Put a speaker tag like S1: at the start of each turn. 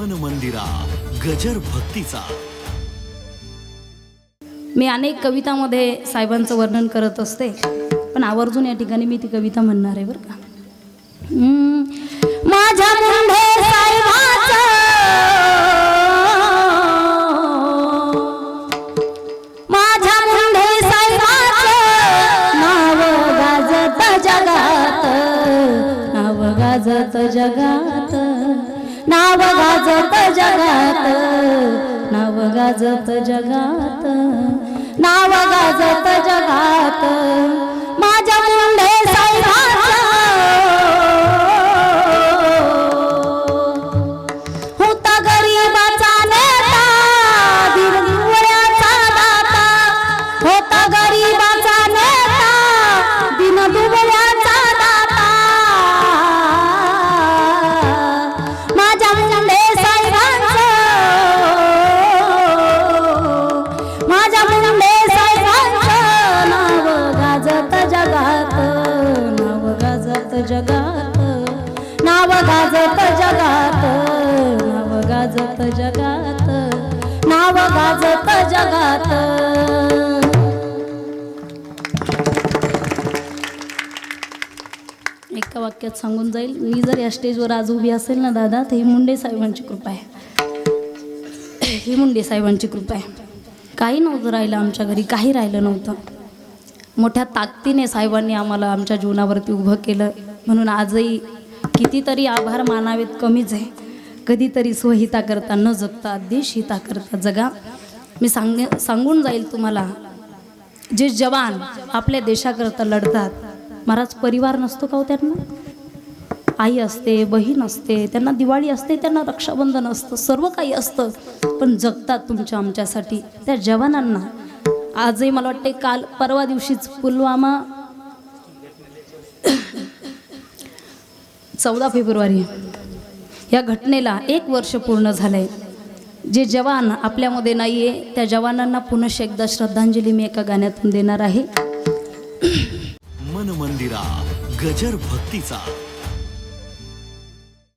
S1: मन मंदिरा गजर भक्तीचा.
S2: मी अनेक कवितामध्ये साहेबांचं वर्णन करत असते पण आवर्जून या ठिकाणी मी ती कविता म्हणणार आहे बरं का? माझ्या माझ्या जगात नाव गाजत जगात. नाव गाजत जगात नाव गाजत जगात नाव गाजत जगात. माझ्या साहेबांचं नाव गाजत जगात नाव गाजत जगात नाव गाजत जगात नाव गाजत जगात नाव गाजत जगात. एका वाक्यात सांगून जाईल मी जर या स्टेजवर आज उभी असेल ना दादा तर ही मुंडे साहेबांची कृपा आहे. ही मुंडे साहेबांची कृपा आहे. काही नव्हतं राहिलं आमच्या घरी काही राहिलं नव्हतं. मोठ्या ताकदीने साहेबांनी आम्हाला आमच्या जीवनावरती उभं केलं. म्हणून आजही कितीतरी आभार मानावेत कमीच आहे. कधीतरी स्वहिता करता न जगता देशहिता करता जगा. मी सांग सांगून जाईल तुम्हाला जे जवान आपल्या देशाकरता लढतात महाराज परिवार नसतो का हो त्यांना? आई असते बहीण असते त्यांना दिवाळी असते त्यांना रक्षाबंधन असतं सर्व काही असतं. पण जगतात तुमच्या आमच्यासाठी त्या जवानांना. आजही मला वाटते काल परवा दिवशीच पुलवामा चौदा फेब्रुवारी या घटनेला एक वर्ष पूर्ण झालंय. जे जवान आपल्यामध्ये नाही आहे त्या जवानांना पुनश एकदा श्रद्धांजली मी एका गाण्यातून देणार आहे.
S1: मन मंदिरा गजर भक्तीचा.